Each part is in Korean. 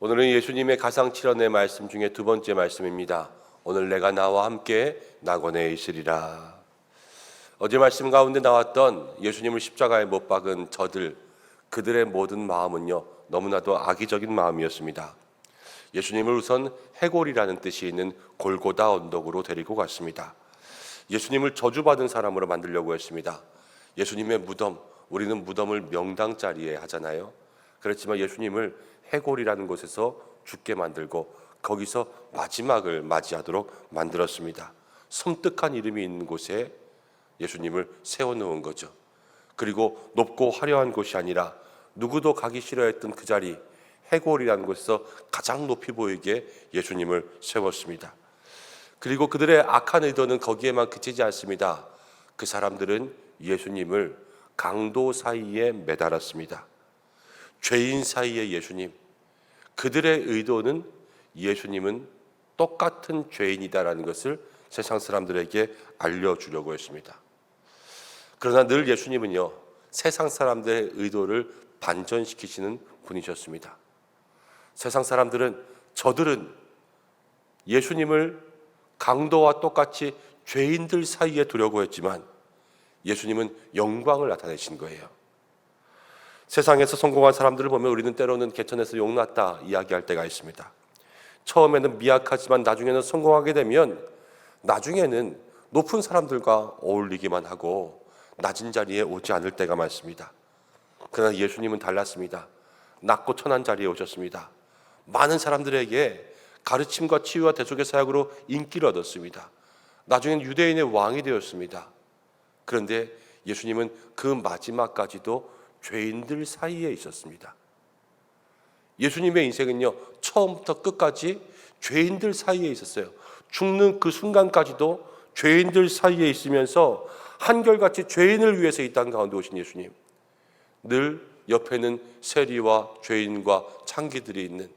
오늘은 예수님의 가상칠언의 말씀 중에 두 번째 말씀입니다. 오늘 내가 나와 함께 낙원에 있으리라. 어제 말씀 가운데 나왔던 예수님을 십자가에 못 박은 저들 그들의 모든 마음은요 너무나도 악의적인 마음이었습니다. 예수님을 우선 해골이라는 뜻이 있는 골고다 언덕으로 데리고 갔습니다. 예수님을 저주받은 사람으로 만들려고 했습니다. 예수님의 무덤, 우리는 무덤을 명당 자리에 하잖아요. 그렇지만 예수님을 해골이라는 곳에서 죽게 만들고 거기서 마지막을 맞이하도록 만들었습니다. 섬뜩한 이름이 있는 곳에 예수님을 세워놓은 거죠. 그리고 높고 화려한 곳이 아니라 누구도 가기 싫어했던 그 자리 해골이라는 곳에서 가장 높이 보이게 예수님을 세웠습니다. 그리고 그들의 악한 의도는 거기에만 그치지 않습니다. 그 사람들은 예수님을 강도 사이에 매달았습니다. 죄인 사이에 예수님. 그들의 의도는 예수님은 똑같은 죄인이다라는 것을 세상 사람들에게 알려주려고 했습니다. 그러나 늘 예수님은요, 세상 사람들의 의도를 반전시키시는 분이셨습니다. 세상 사람들은 저들은 예수님을 강도와 똑같이 죄인들 사이에 두려고 했지만 예수님은 영광을 나타내신 거예요. 세상에서 성공한 사람들을 보면 우리는 때로는 개천에서 용났다 이야기할 때가 있습니다. 처음에는 미약하지만 나중에는 성공하게 되면 나중에는 높은 사람들과 어울리기만 하고 낮은 자리에 오지 않을 때가 많습니다. 그러나 예수님은 달랐습니다. 낮고 천한 자리에 오셨습니다. 많은 사람들에게 가르침과 치유와 대속의 사역으로 인기를 얻었습니다. 나중엔 유대인의 왕이 되었습니다. 그런데 예수님은 그 마지막까지도 죄인들 사이에 있었습니다. 예수님의 인생은요, 처음부터 끝까지 죄인들 사이에 있었어요. 죽는 그 순간까지도 죄인들 사이에 있으면서 한결같이 죄인을 위해서 이 땅 가운데 오신 예수님. 늘 옆에는 세리와 죄인과 창기들이 있는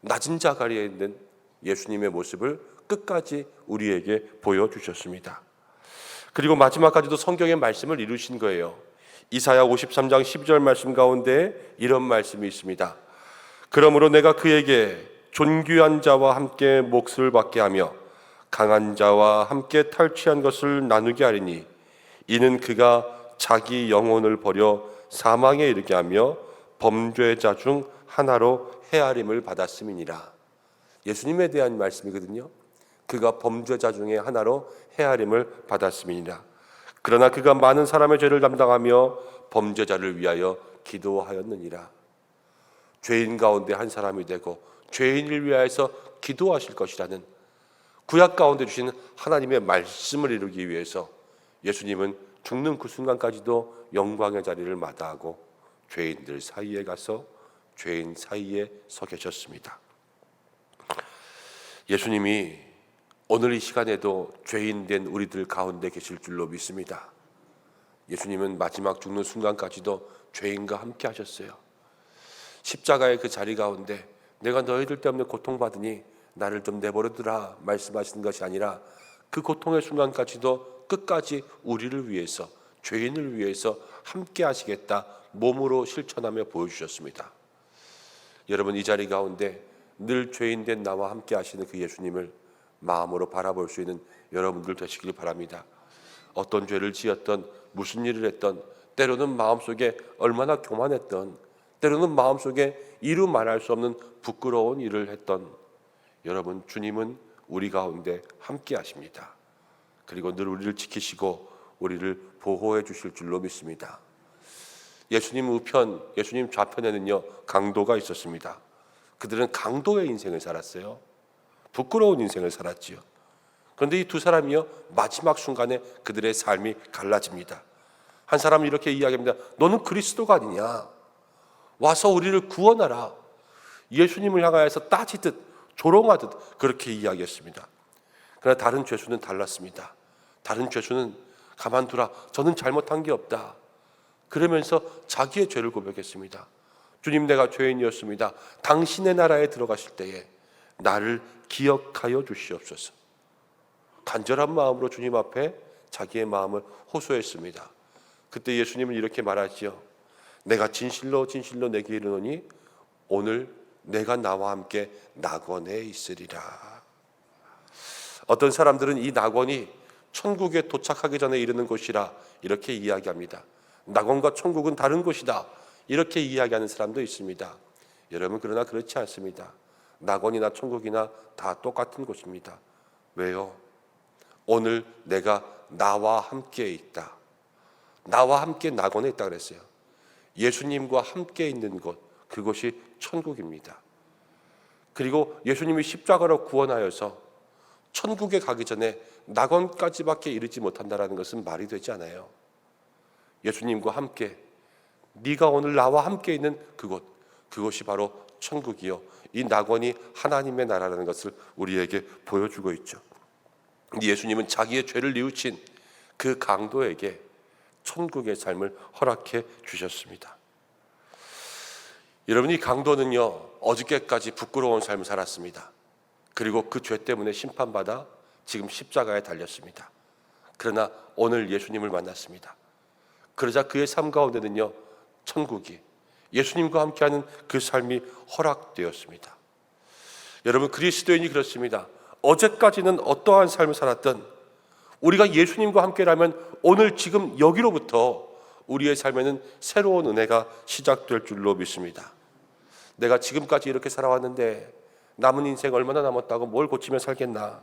낮은 자가리에 있는 예수님의 모습을 끝까지 우리에게 보여주셨습니다. 그리고 마지막까지도 성경의 말씀을 이루신 거예요. 이사야 53장 12절 말씀 가운데 이런 말씀이 있습니다. 그러므로 내가 그에게 존귀한 자와 함께 몫을 받게 하며 강한 자와 함께 탈취한 것을 나누게 하리니 이는 그가 자기 영혼을 버려 사망에 이르게 하며 범죄자 중 하나로 헤아림을 받았음이니라. 예수님에 대한 말씀이거든요. 그가 범죄자 중에 하나로 헤아림을 받았음이니라. 그러나 그가 많은 사람의 죄를 담당하며 범죄자를 위하여 기도하였느니라. 죄인 가운데 한 사람이 되고 죄인을 위하여서 기도하실 것이라는 구약 가운데 주신 하나님의 말씀을 이루기 위해서 예수님은 죽는 그 순간까지도 영광의 자리를 마다하고 죄인들 사이에 가서 죄인 사이에 서 계셨습니다. 예수님이 오늘 이 시간에도 죄인 된 우리들 가운데 계실 줄로 믿습니다. 예수님은 마지막 죽는 순간까지도 죄인과 함께 하셨어요. 십자가의 그 자리 가운데 내가 너희들 때문에 고통받으니 나를 좀 내버려두라 말씀하시는 것이 아니라 그 고통의 순간까지도 끝까지 우리를 위해서 죄인을 위해서 함께 하시겠다 몸으로 실천하며 보여주셨습니다. 여러분 이 자리 가운데 늘 죄인 된 나와 함께 하시는 그 예수님을 마음으로 바라볼 수 있는 여러분들 되시길 바랍니다. 어떤 죄를 지었던 무슨 일을 했던 때로는 마음속에 얼마나 교만했던 때로는 마음속에 이루 말할 수 없는 부끄러운 일을 했던 여러분 주님은 우리 가운데 함께 하십니다. 그리고 늘 우리를 지키시고 우리를 보호해 주실 줄로 믿습니다. 예수님 우편, 예수님 좌편에는요 강도가 있었습니다. 그들은 강도의 인생을 살았어요. 부끄러운 인생을 살았지요. 그런데 이 두 사람이요 마지막 순간에 그들의 삶이 갈라집니다. 한 사람은 이렇게 이야기합니다. 너는 그리스도가 아니냐? 와서 우리를 구원하라. 예수님을 향하여서 따지듯 조롱하듯 그렇게 이야기했습니다. 그러나 다른 죄수는 달랐습니다. 다른 죄수는 가만두라. 저는 잘못한 게 없다. 그러면서 자기의 죄를 고백했습니다. 주님 내가 죄인이었습니다. 당신의 나라에 들어가실 때에 나를 기억하여 주시옵소서. 간절한 마음으로 주님 앞에 자기의 마음을 호소했습니다. 그때 예수님은 이렇게 말하지요. 내가 진실로 진실로 내게 이르노니 오늘 내가 나와 함께 낙원에 있으리라. 어떤 사람들은 이 낙원이 천국에 도착하기 전에 이르는 곳이라 이렇게 이야기합니다. 낙원과 천국은 다른 곳이다. 이렇게 이야기하는 사람도 있습니다. 여러분 그러나 그렇지 않습니다. 낙원이나 천국이나 다 똑같은 곳입니다. 왜요? 오늘 내가 나와 함께 있다. 나와 함께 낙원에 있다 그랬어요. 예수님과 함께 있는 곳, 그곳이 천국입니다. 그리고 예수님이 십자가로 구원하여서 천국에 가기 전에 낙원까지밖에 이르지 못한다라는 것은 말이 되지 않아요. 예수님과 함께 네가 오늘 나와 함께 있는 그곳, 그곳이 바로 천국이요. 이 낙원이 하나님의 나라라는 것을 우리에게 보여주고 있죠. 예수님은 자기의 죄를 뉘우친 그 강도에게 천국의 삶을 허락해 주셨습니다. 여러분 이 강도는요 어저께까지 부끄러운 삶을 살았습니다. 그리고 그 죄 때문에 심판받아 지금 십자가에 달렸습니다. 그러나 오늘 예수님을 만났습니다. 그러자 그의 삶 가운데는요 천국이 예수님과 함께하는 그 삶이 허락되었습니다. 여러분 그리스도인이 그렇습니다. 어제까지는 어떠한 삶을 살았던 우리가 예수님과 함께라면 오늘 지금 여기로부터 우리의 삶에는 새로운 은혜가 시작될 줄로 믿습니다. 내가 지금까지 이렇게 살아왔는데 남은 인생 얼마나 남았다고 뭘 고치며 살겠나?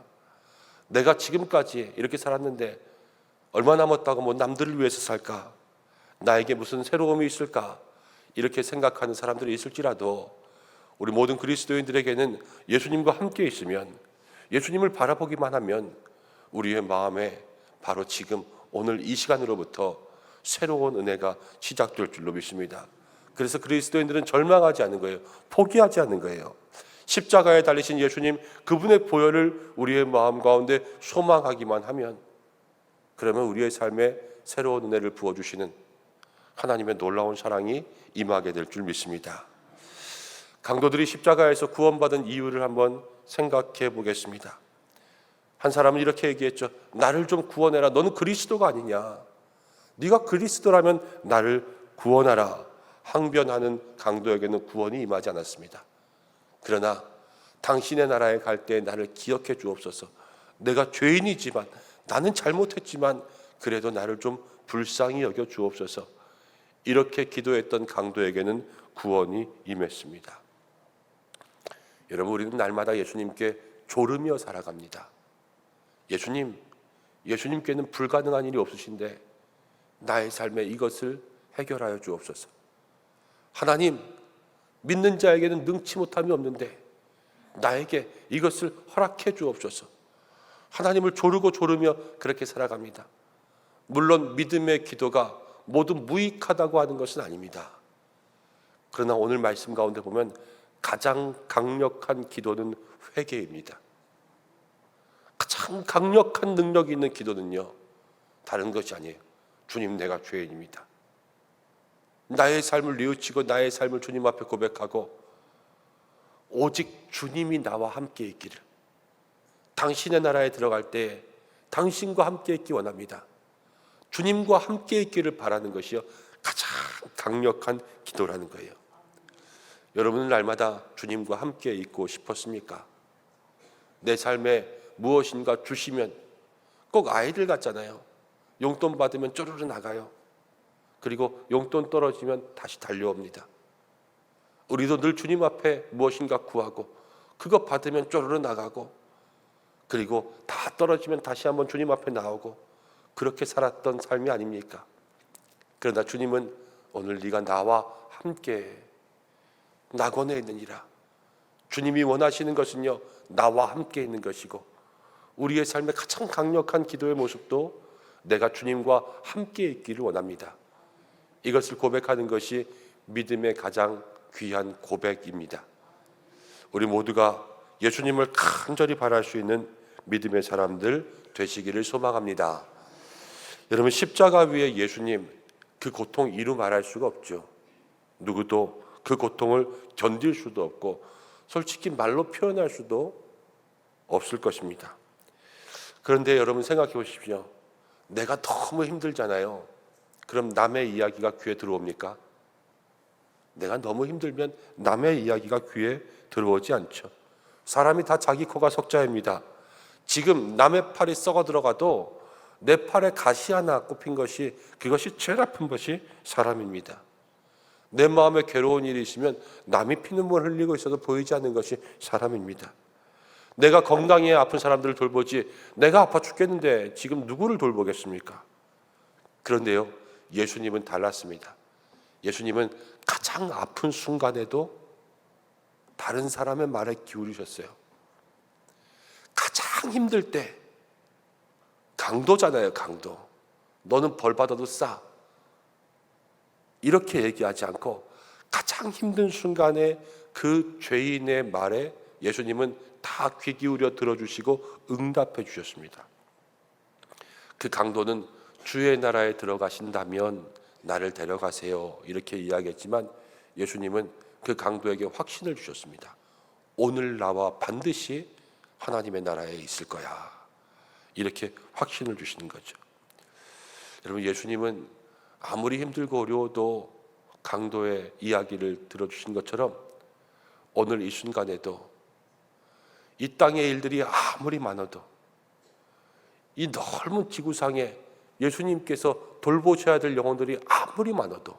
내가 지금까지 이렇게 살았는데 얼마 남았다고 뭐 남들을 위해서 살까? 나에게 무슨 새로움이 있을까? 이렇게 생각하는 사람들이 있을지라도 우리 모든 그리스도인들에게는 예수님과 함께 있으면 예수님을 바라보기만 하면 우리의 마음에 바로 지금 오늘 이 시간으로부터 새로운 은혜가 시작될 줄로 믿습니다. 그래서 그리스도인들은 절망하지 않는 거예요. 포기하지 않는 거예요. 십자가에 달리신 예수님 그분의 보혈을 우리의 마음 가운데 소망하기만 하면 그러면 우리의 삶에 새로운 은혜를 부어 주시는 하나님의 놀라운 사랑이 임하게 될 줄 믿습니다. 강도들이 십자가에서 구원받은 이유를 한번 생각해 보겠습니다. 한 사람은 이렇게 얘기했죠. 나를 좀 구원해라. 너는 그리스도가 아니냐. 네가 그리스도라면 나를 구원하라. 항변하는 강도에게는 구원이 임하지 않았습니다. 그러나 당신의 나라에 갈 때 나를 기억해 주옵소서. 내가 죄인이지만 나는 잘못했지만 그래도 나를 좀 불쌍히 여겨 주옵소서. 이렇게 기도했던 강도에게는 구원이 임했습니다. 여러분 우리는 날마다 예수님께 졸으며 살아갑니다. 예수님, 예수님께는 불가능한 일이 없으신데 나의 삶에 이것을 해결하여 주옵소서. 하나님, 믿는 자에게는 능치 못함이 없는데 나에게 이것을 허락해 주옵소서. 하나님을 조르고 조르며 그렇게 살아갑니다. 물론 믿음의 기도가 모두 무익하다고 하는 것은 아닙니다. 그러나 오늘 말씀 가운데 보면 가장 강력한 기도는 회개입니다. 가장 강력한 능력이 있는 기도는요, 다른 것이 아니에요. 주님, 내가 죄인입니다. 나의 삶을 뉘우치고 나의 삶을 주님 앞에 고백하고 오직 주님이 나와 함께 있기를 당신의 나라에 들어갈 때 당신과 함께 있기 원합니다. 주님과 함께 있기를 바라는 것이요 가장 강력한 기도라는 거예요. 여러분은 날마다 주님과 함께 있고 싶었습니까? 내 삶에 무엇인가 주시면 꼭 아이들 같잖아요. 용돈 받으면 쪼르르 나가요. 그리고 용돈 떨어지면 다시 달려옵니다. 우리도 늘 주님 앞에 무엇인가 구하고 그거 받으면 쪼르르 나가고 그리고 다 떨어지면 다시 한번 주님 앞에 나오고 그렇게 살았던 삶이 아닙니까? 그러나 주님은 오늘 네가 나와 함께 낙원에 있느니라. 주님이 원하시는 것은요 나와 함께 있는 것이고 우리의 삶의 가장 강력한 기도의 모습도 내가 주님과 함께 있기를 원합니다. 이것을 고백하는 것이 믿음의 가장 귀한 고백입니다. 우리 모두가 예수님을 간절히 바랄 수 있는 믿음의 사람들 되시기를 소망합니다. 여러분 십자가 위에 예수님 그 고통 이루 말할 수가 없죠. 누구도 그 고통을 견딜 수도 없고 솔직히 말로 표현할 수도 없을 것입니다. 그런데 여러분 생각해 보십시오. 내가 너무 힘들잖아요. 그럼 남의 이야기가 귀에 들어옵니까? 내가 너무 힘들면 남의 이야기가 귀에 들어오지 않죠. 사람이 다 자기 코가 석자입니다. 지금 남의 팔이 썩어 들어가도 내 팔에 가시 하나 꼽힌 것이 그것이 제일 아픈 것이 사람입니다. 내 마음에 괴로운 일이 있으면 남이 피눈물 흘리고 있어도 보이지 않는 것이 사람입니다. 내가 건강해 아픈 사람들을 돌보지 내가 아파 죽겠는데 지금 누구를 돌보겠습니까? 그런데요, 예수님은 달랐습니다. 예수님은 가장 아픈 순간에도 다른 사람의 말에 기울이셨어요. 가장 힘들 때 강도잖아요, 강도. 너는 벌 받아도 싸. 이렇게 얘기하지 않고 가장 힘든 순간에 그 죄인의 말에 예수님은 다 귀 기울여 들어주시고 응답해 주셨습니다. 그 강도는 주의 나라에 들어가신다면 나를 데려가세요. 이렇게 이야기했지만 예수님은 그 강도에게 확신을 주셨습니다. 오늘 나와 반드시 하나님의 나라에 있을 거야. 이렇게 확신을 주시는 거죠. 여러분 예수님은 아무리 힘들고 어려워도 강도의 이야기를 들어주신 것처럼 오늘 이 순간에도 이 땅의 일들이 아무리 많아도 이 넓은 지구상에 예수님께서 돌보셔야 될 영혼들이 아무리 많아도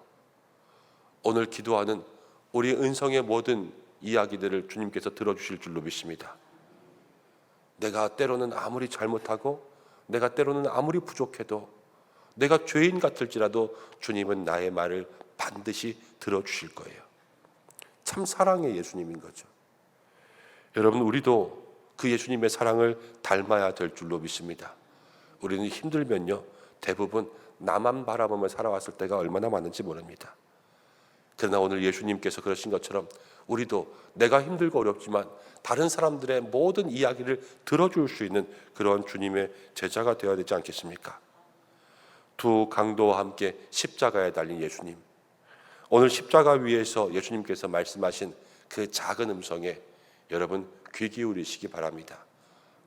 오늘 기도하는 우리 은성의 모든 이야기들을 주님께서 들어주실 줄로 믿습니다. 내가 때로는 아무리 잘못하고 내가 때로는 아무리 부족해도 내가 죄인 같을지라도 주님은 나의 말을 반드시 들어주실 거예요. 참 사랑의 예수님인 거죠. 여러분, 우리도 그 예수님의 사랑을 닮아야 될 줄로 믿습니다. 우리는 힘들면요, 대부분 나만 바라보며 살아왔을 때가 얼마나 많은지 모릅니다. 그러나 오늘 예수님께서 그러신 것처럼 우리도 내가 힘들고 어렵지만 다른 사람들의 모든 이야기를 들어줄 수 있는 그런 주님의 제자가 되어야 되지 않겠습니까? 두 강도와 함께 십자가에 달린 예수님. 오늘 십자가 위에서 예수님께서 말씀하신 그 작은 음성에 여러분 귀 기울이시기 바랍니다.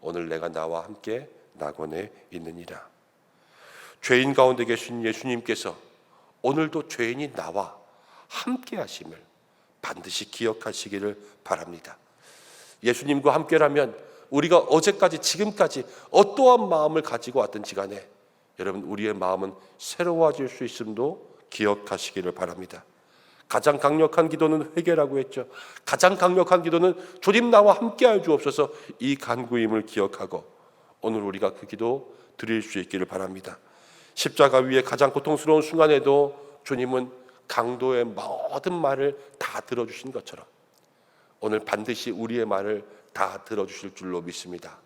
오늘 내가 나와 함께 낙원에 있느니라. 죄인 가운데 계신 예수님께서 오늘도 죄인이 나와 함께 하심을 반드시 기억하시기를 바랍니다. 예수님과 함께라면 우리가 어제까지 지금까지 어떠한 마음을 가지고 왔든지 간에 여러분 우리의 마음은 새로워질 수 있음도 기억하시기를 바랍니다. 가장 강력한 기도는 회개라고 했죠. 가장 강력한 기도는 주님 나와 함께하여 주옵소서 이 간구임을 기억하고 오늘 우리가 그 기도 드릴 수 있기를 바랍니다. 십자가 위에 가장 고통스러운 순간에도 주님은 강도의 모든 말을 다 들어주신 것처럼 오늘 반드시 우리의 말을 다 들어주실 줄로 믿습니다.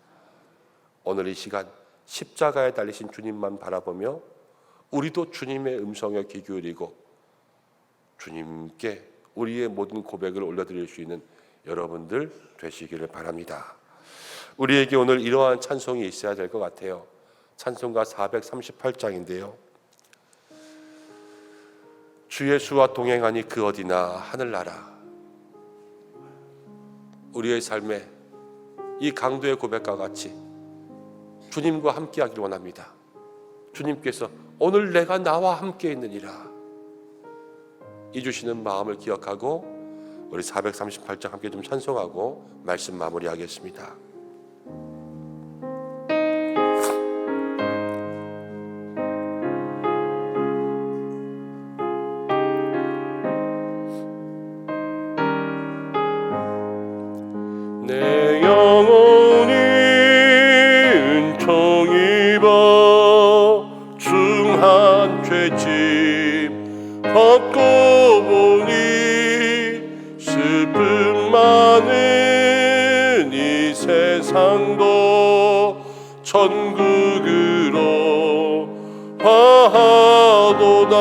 오늘 이 시간 십자가에 달리신 주님만 바라보며 우리도 주님의 음성에 귀 기울이고 주님께 우리의 모든 고백을 올려드릴 수 있는 여러분들 되시기를 바랍니다. 우리에게 오늘 이러한 찬송이 있어야 될 것 같아요. 찬송가 438장인데요. 주 예수와 동행하니 그 어디나 하늘나라. 우리의 삶에 이 강도의 고백과 같이 주님과 함께 하기를 원합니다. 주님께서 오늘 내가 나와 함께 있느니라. 이 주시는 마음을 기억하고 우리 438장 함께 좀 찬송하고 말씀 마무리하겠습니다. 천국으로 화하도다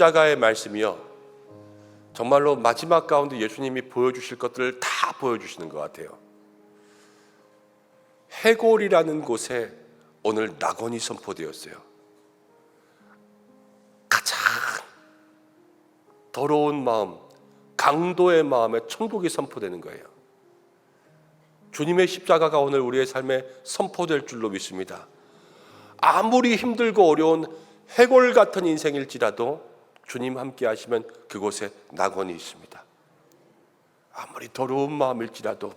십자가의 말씀이요 정말로 마지막 가운데 예수님이 보여주실 것들을 다 보여주시는 것 같아요 해골이라는 곳에 오늘 낙원이 선포되었어요 가장 더러운 마음 강도의 마음에 천국이 선포되는 거예요. 주님의 십자가가 오늘 우리의 삶에 선포될 줄로 믿습니다. 아무리 힘들고 어려운 해골 같은 인생일지라도 주님 함께 하시면 그곳에 낙원이 있습니다. 아무리 더러운 마음일지라도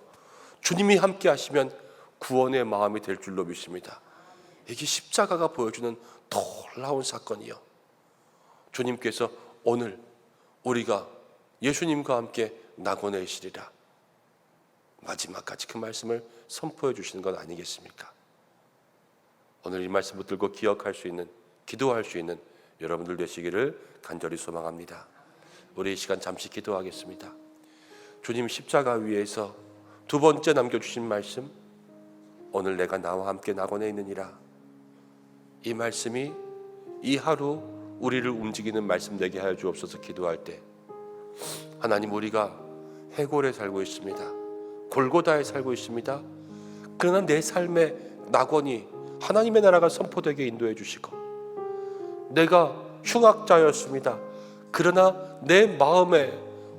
주님이 함께 하시면 구원의 마음이 될 줄로 믿습니다. 이게 십자가가 보여주는 놀라운 사건이요. 주님께서 오늘 우리가 예수님과 함께 낙원에 있으리라. 마지막까지 그 말씀을 선포해 주시는 건 아니겠습니까? 오늘 이 말씀 붙들고 기억할 수 있는, 기도할 수 있는 여러분들 되시기를 간절히 소망합니다. 우리 이 시간 잠시 기도하겠습니다. 주님 십자가 위에서 두 번째 남겨주신 말씀, 오늘 내가 나와 함께 낙원에 있느니라. 이 말씀이 이 하루 우리를 움직이는 말씀 되게 하여 주옵소서 기도할 때 하나님 우리가 해골에 살고 있습니다. 골고다에 살고 있습니다. 그러나 내 삶의 낙원이 하나님의 나라가 선포되게 인도해 주시고 내가 흉악자였습니다. 그러나 내 마음에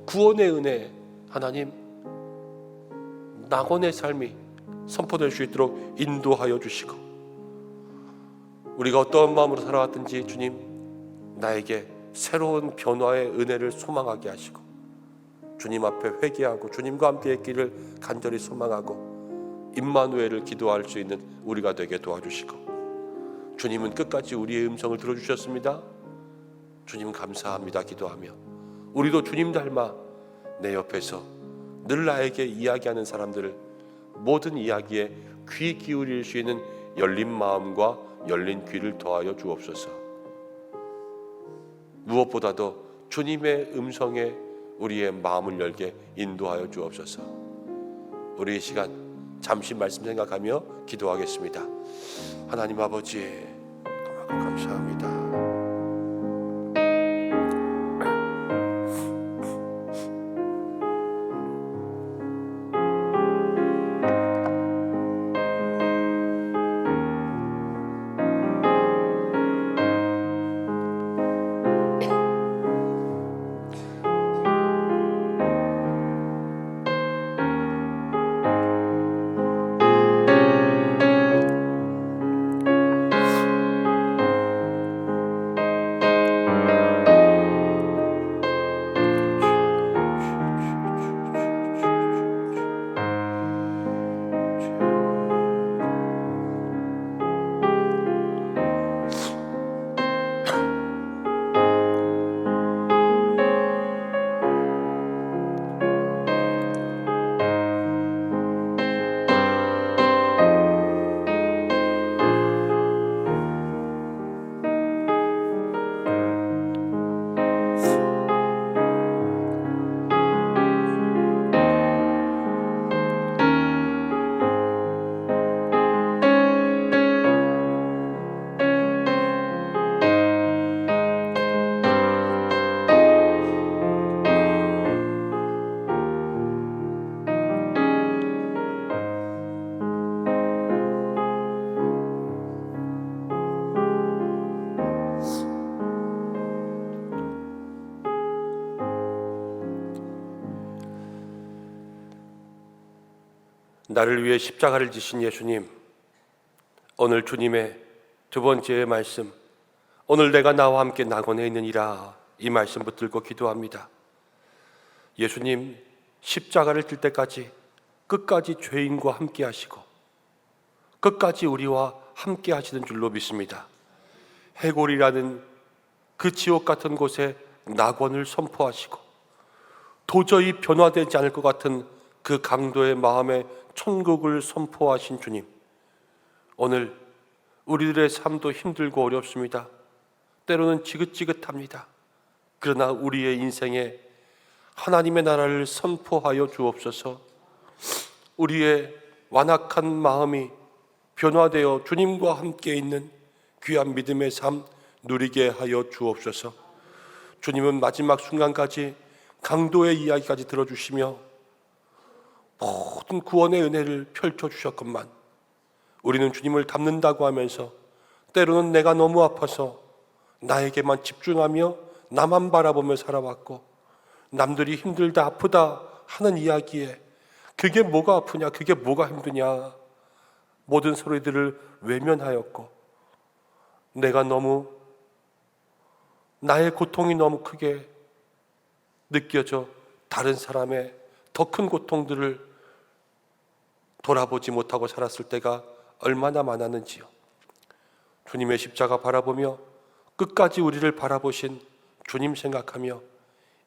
구원의 은혜 하나님 낙원의 삶이 선포될 수 있도록 인도하여 주시고 우리가 어떤 마음으로 살아왔든지 주님 나에게 새로운 변화의 은혜를 소망하게 하시고 주님 앞에 회개하고 주님과 함께 했기를 간절히 소망하고 임마누엘을 기도할 수 있는 우리가 되게 도와주시고 주님은 끝까지 우리의 음성을 들어주셨습니다. 주님 감사합니다 기도하며 우리도 주님 닮아 내 옆에서 늘 나에게 이야기하는 사람들을 모든 이야기에 귀 기울일 수 있는 열린 마음과 열린 귀를 더하여 주옵소서. 무엇보다도 주님의 음성에 우리의 마음을 열게 인도하여 주옵소서. 우리 이 시간 잠시 말씀 생각하며 기도하겠습니다. 하나님 아버지 감사합니다. 나를 위해 십자가를 지신 예수님, 오늘 주님의 두 번째 말씀, 오늘 내가 나와 함께 낙원에 있느니라 이 말씀 붙들고 기도합니다. 예수님 십자가를 뜰 때까지 끝까지 죄인과 함께 하시고 끝까지 우리와 함께 하시는 줄로 믿습니다. 해골이라는 그 지옥 같은 곳에 낙원을 선포하시고 도저히 변화되지 않을 것 같은 그 강도의 마음에 천국을 선포하신 주님. 오늘 우리들의 삶도 힘들고 어렵습니다. 때로는 지긋지긋합니다. 그러나 우리의 인생에 하나님의 나라를 선포하여 주옵소서. 우리의 완악한 마음이 변화되어 주님과 함께 있는 귀한 믿음의 삶 누리게 하여 주옵소서. 주님은 마지막 순간까지 강도의 이야기까지 들어주시며 모든 구원의 은혜를 펼쳐 주셨건만 우리는 주님을 닮는다고 하면서 때로는 내가 너무 아파서 나에게만 집중하며 나만 바라보며 살아왔고 남들이 힘들다 아프다 하는 이야기에 그게 뭐가 아프냐 그게 뭐가 힘드냐 모든 소리들을 외면하였고 내가 너무 나의 고통이 너무 크게 느껴져 다른 사람의 더 큰 고통들을 돌아보지 못하고 살았을 때가 얼마나 많았는지요. 주님의 십자가 바라보며 끝까지 우리를 바라보신 주님 생각하며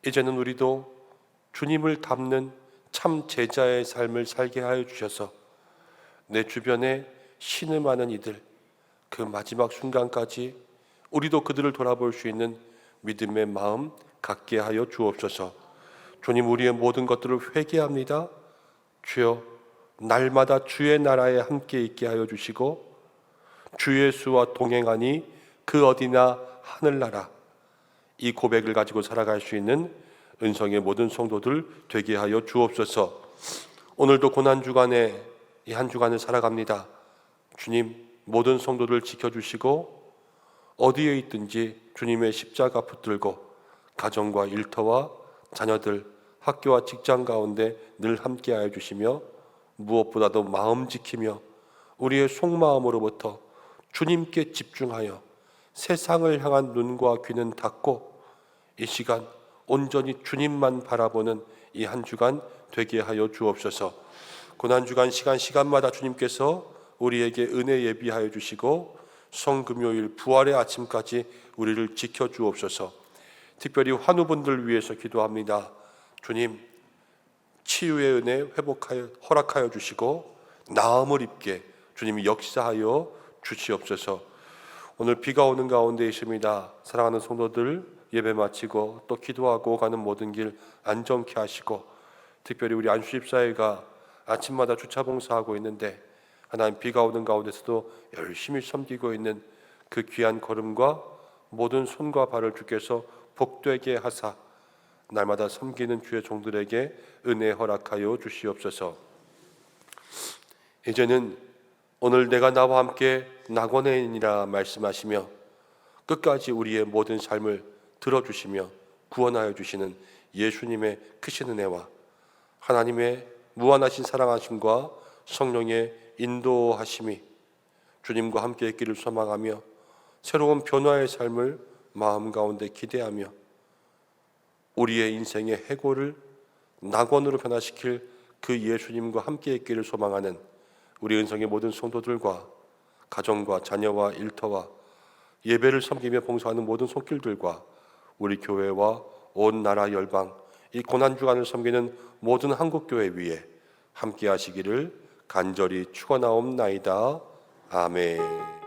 이제는 우리도 주님을 닮는 참 제자의 삶을 살게 하여 주셔서 내 주변에 신음하는 이들 그 마지막 순간까지 우리도 그들을 돌아볼 수 있는 믿음의 마음 갖게 하여 주옵소서. 주님 우리의 모든 것들을 회개합니다. 주여 날마다 주의 나라에 함께 있게 하여 주시고 주 예수와 동행하니 그 어디나 하늘나라 이 고백을 가지고 살아갈 수 있는 은성의 모든 성도들 되게 하여 주옵소서. 오늘도 고난 주간에 이 한 주간을 살아갑니다. 주님 모든 성도들 지켜주시고 어디에 있든지 주님의 십자가 붙들고 가정과 일터와 자녀들 학교와 직장 가운데 늘 함께하여 주시며 무엇보다도 마음 지키며 우리의 속마음으로부터 주님께 집중하여 세상을 향한 눈과 귀는 닫고 이 시간 온전히 주님만 바라보는 이 한 주간 되게 하여 주옵소서. 고난 주간 시간 시간마다 주님께서 우리에게 은혜 예비하여 주시고 성금요일 부활의 아침까지 우리를 지켜 주옵소서. 특별히 환우분들 위해서 기도합니다. 주님 치유의 은혜 회복하여 허락하여 주시고 나음을 입게 주님이 역사하여 주시옵소서. 오늘 비가 오는 가운데 있습니다. 사랑하는 성도들 예배 마치고 또 기도하고 가는 모든 길 안정케 하시고 특별히 우리 안수집사회가 아침마다 주차 봉사하고 있는데 하나님 비가 오는 가운데서도 열심히 섬기고 있는 그 귀한 걸음과 모든 손과 발을 주께서 복되게 하사 날마다 섬기는 주의 종들에게 은혜 허락하여 주시옵소서. 이제는 오늘 내가 나와 함께 낙원에 있니라 말씀하시며 끝까지 우리의 모든 삶을 들어주시며 구원하여 주시는 예수님의 크신 은혜와 하나님의 무한하신 사랑하심과 성령의 인도하심이 주님과 함께 있기를 소망하며 새로운 변화의 삶을 마음 가운데 기대하며 우리의 인생의 해고를 낙원으로 변화시킬 그 예수님과 함께 있기를 소망하는 우리 은성의 모든 성도들과 가정과 자녀와 일터와 예배를 섬기며 봉사하는 모든 손길들과 우리 교회와 온 나라 열방 이 고난 주간을 섬기는 모든 한국 교회 위에 함께 하시기를 간절히 축원하옵나이다. 아멘.